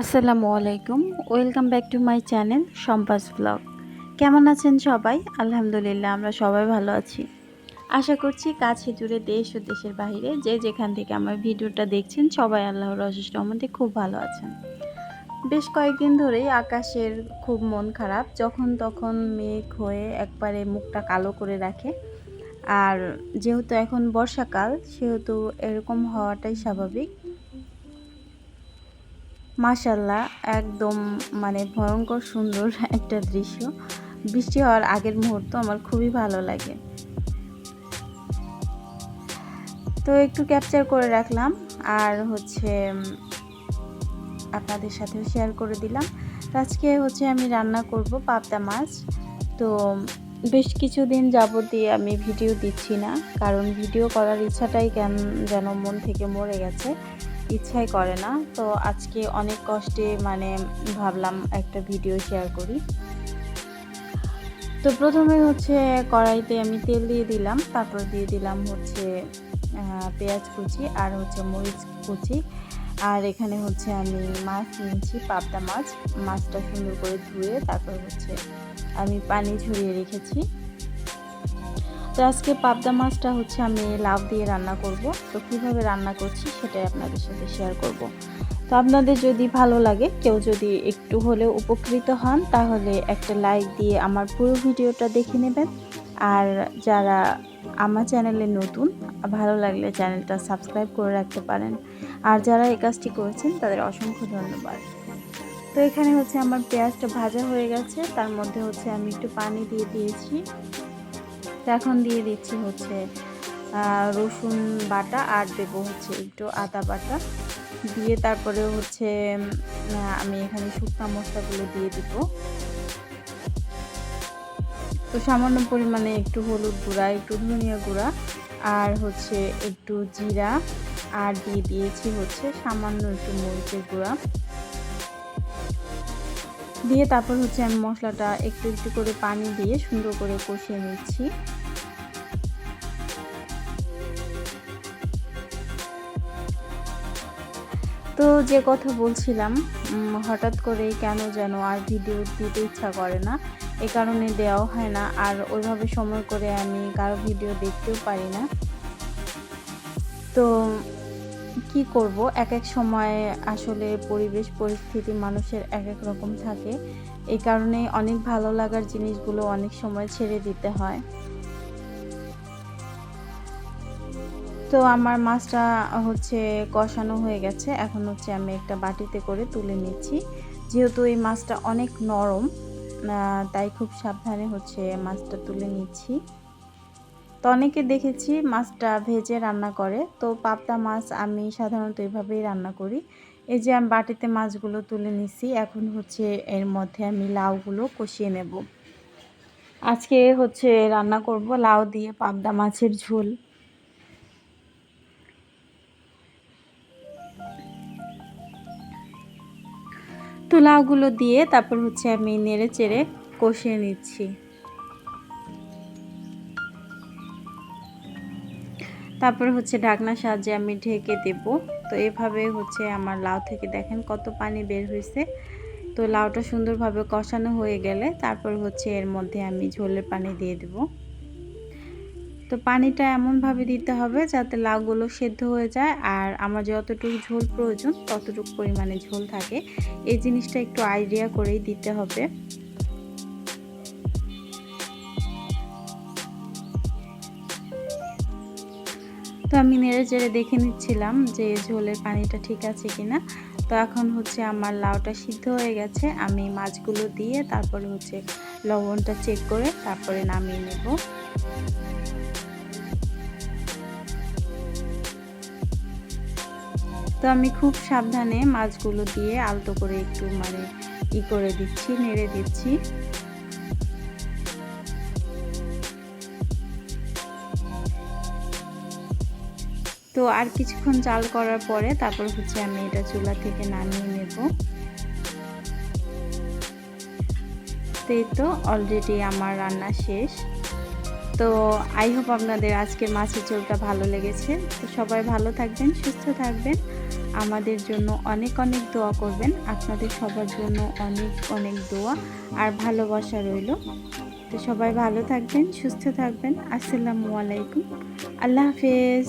আসসালামু আলাইকুম। Welcome back to my channel সম্পাস blog কেমন আছেন সবাই? আলহামদুলিল্লাহ, আমরা সবাই ভালো আছি। আশা করছি কাছে দূরে দেশ ও দেশের বাইরে যে যেখান থেকে আমার ভিডিওটা দেখছেন, সবাই আল্লাহর অশেষ রহমতে খুব ভালো আছেন। বেশ কয়েকদিন ধরেই আকাশের খুব মন খারাপ, যখন তখন মেঘ হয়ে একবারে মুখটা কালো করে রাখে। আর যেহেতু এখন বর্ষাকাল, সেহেতু এরকম হওয়াটাই স্বাভাবিক। মাশাল্লাহ একদম মানে ভয়ঙ্কর সুন্দর একটা দৃশ্য। বৃষ্টি হওয়ার আগের মুহূর্ত আমার খুবই ভালো লাগে। তো একটু ক্যাপচার করে রাখলাম, আর হচ্ছে আপনাদের সাথেও শেয়ার করে দিলাম। আজকে হচ্ছে আমি রান্না করব পাবদা মাছ। তো, বেশ কিছুদিন যাবতীয় আমি ভিডিও দিচ্ছি না, কারণ ভিডিও করার ইচ্ছাটাই কেন যেন মন থেকে মরে গেছে। ইচ্ছাই করে না। তো আজকে অনেক কষ্টে মানে ভাবলাম একটা ভিডিও শেয়ার করি। তো প্রথমে হচ্ছে কড়াইতে আমি তেল দিয়ে দিলাম, তারপর দিয়ে দিলাম হচ্ছে পেঁয়াজ কুচি আর হচ্ছে মরিচ কুচি। আর এখানে হচ্ছে আমি মাছ নিয়েছি, পাবদা মাছ। মাছটা সুন্দর করে ধুয়ে তারপর হচ্ছে আমি পানি ঝরিয়ে রেখেছি। তো আজকে পাবদা মাছটা হচ্ছে আমি লাভ দিয়ে রান্না করব। তো কীভাবে রান্না করছি সেটাই আপনাদের সাথে শেয়ার করব। তো আপনাদের যদি ভালো লাগে, কেউ যদি একটু হলেও উপকৃত হন, তাহলে একটা লাইক দিয়ে আমার পুরো ভিডিওটা দেখে নেবেন। আর যারা আমার চ্যানেলে নতুন, ভালো লাগলে চ্যানেলটা সাবস্ক্রাইব করে রাখতে পারেন। আর যারা এই কাজটি করেছেন, তাদের অসংখ্য ধন্যবাদ। তো এখানে হচ্ছে আমার পেঁয়াজটা ভাজা হয়ে গেছে। তার মধ্যে হচ্ছে আমি একটু পানি দিয়ে দিয়েছি। তো এখন দিয়ে দিচ্ছি হচ্ছে রসুন বাটা আর দেবো হচ্ছে একটু আদা বাটা। দিয়ে তারপরে হচ্ছে আমি এখানে শুকনা মশলাগুলো দিয়ে দিব। তো সামান্য পরিমাণে একটু হলুদ গুঁড়া, একটু ধনিয়া গুঁড়া আর হচ্ছে একটু জিরা আর দিয়ে দিয়েছি হচ্ছে সামান্য একটু মরিচের গুঁড়া। দিয়ে তারপর হচ্ছে আমি মশলাটা একটু একটু করে পানি দিয়ে সুন্দর করে কষিয়ে নিচ্ছি। তো যে কথা বলছিলাম হঠাৎ করে কেন যেন আর ভিডিও দিতে ইচ্ছা করে না, এ কারণে দেওয়াও হয় না, আর ওইভাবে সময় করে আমি কারও ভিডিও দেখতেও পারি না। তো কি করব? এক এক সময় আসলে পরিবেশ, পরিস্থিতি, মানুষের এক এক রকম থাকে। এই কারণে অনেক ভালো লাগার জিনিসগুলো অনেক সময় ছেড়ে দিতে হয়। তো আমার মাছটা হচ্ছে কষানো হয়ে গেছে। এখন হচ্ছে আমি একটা বাটিতে করে তুলে নিচ্ছি। যেহেতু এই মাছটা অনেক নরম তাই খুব সাবধানে হচ্ছে মাছটা তুলে নিচ্ছি। তো অনেকে দেখেছি মাছটা ভেজে রান্না করে। তো পাবদা মাছ আমি সাধারণত এভাবেই রান্না করি। এই যে আমি বাটিতে মাছগুলো তুলে নিছি, এখন হচ্ছে এর মধ্যে আমি লাউগুলো কষিয়ে নেব। আজকে হচ্ছে রান্না করব লাউ দিয়ে পাবদা মাছের ঝোল। তো লাউগুলো দিয়ে তারপর হচ্ছে আমি নেড়ে চেড়ে কষিয়ে নিচ্ছি। তারপর হচ্ছে ঢাকনার সাহায্যে আমি ঢেকে দেব। তো এভাবে হচ্ছে আমার লাউ থেকে দেখেন কত পানি বের হয়েছে তো লাউটা সুন্দরভাবে কষানো হয়ে গেলে তারপর হচ্ছে এর মধ্যে আমি ঝোলের পানি দিয়ে দেব। তো পানিটা এমনভাবে দিতে হবে যাতে লাউগুলো সেদ্ধ হয়ে যায় আর আমার যতটুকু ঝোল প্রয়োজন ততটুকু পরিমাণে ঝোল থাকে। এই জিনিসটা একটু আইডিয়া করেই দিতে হবে। তো আমি নেড়ে চেড়ে দেখে নিচ্ছিলাম যে ঝোলের পানিটা ঠিক আছে কিনা, তো এখন হচ্ছে আমার লাউটা সিদ্ধ হয়ে গেছে। আমি মাছগুলো দিয়ে তারপরে হচ্ছে লবণটা চেক করে তারপরে নামিয়ে নেব। তো আমি খুব সাবধানে মাছগুলো দিয়ে আলতো করে একটু মানে ই করে দিচ্ছি, নেড়ে দিচ্ছি। তো আর কিছুক্ষণ চাল করার পরে তারপর হচ্ছে আমি এটা চুলা থেকে নামিয়ে নেব। তো তো অলরেডি আমার রান্না শেষ। তো আই হোপ আপনাদের আজকের মাছের ঝোলটা ভালো লেগেছে। তো সবাই ভালো থাকবেন, সুস্থ থাকবেন। আমাদের জন্য অনেক অনেক দোয়া করবেন। আপনাদের সবার জন্য অনেক অনেক দোয়া আর ভালোবাসা রইল। তো সবাই ভালো থাকবেন, সুস্থ থাকবেন। আসসালামু আলাইকুম। আল্লাহ হাফেজ।